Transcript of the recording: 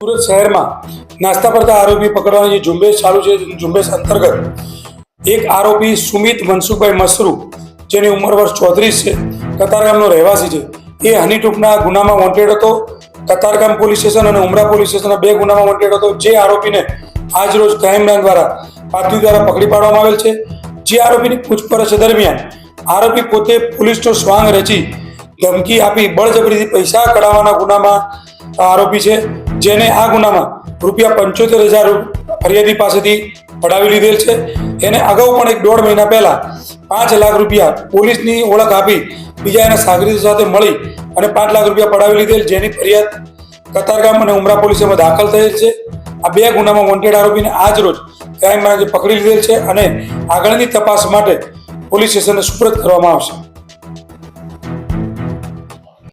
સુરત શહેરમાં નાસ્તા પડતા આરોપી પકડવાની જે ઝુંબેશ ચાલુ છે, ઝુંબેશ અંતર્ગત એક આરોપી સુમિત મનસુખભાઈ મસરૂ, જેની ઉંમર વર્ષ ચોત્રીસ છે કતારગામનો રહેવાસી છે. એ હની ટૂંકના ગુનામાં વોન્ટેડ હતો. કતારગામ પોલીસ સ્ટેશન અને ઉમરા પોલીસ સ્ટેશનના બે ગુનામાં વોન્ટેડ હતો. જે આરોપીને આજ રોજ ક્રાઇમ બ્રાન્ચ દ્વારા પાર્ટી દ્વારા પકડી પાડવામાં આવેલ છે. જે આરોપીની પૂછપરછ દરમિયાન આરોપી પોતે પોલીસનો સ્વાંગ રચી ધમકી આપી, બળજબરીથી પૈસા કઢાવવાના ગુનામાં આરોપી છે. જેને આ ગુનામાં રૂપિયા પંચોતેર હજાર ફરિયાદી પાસેથી પડાવી લીધેલ છે. એને અગાઉ પણ એક દોઢ મહિના પહેલા પાંચ લાખ રૂપિયા પોલીસની ઓળખ આપી બીજા એના સાગરીતો સાથે મળી અને પાંચ લાખ રૂપિયા પડાવી લીધેલ, જેની ફરિયાદ કતારગામ અને ઉમરા પોલીસમાં દાખલ થયેલ છે. આ બે ગુનામાં વોન્ટેડ આરોપીને આજ રોજ ક્રાઇમ બ્રાન્ચે પકડી લીધેલ છે અને આગળની તપાસ માટે પોલીસ સ્ટેશનને સુપ્રત કરવામાં આવશે.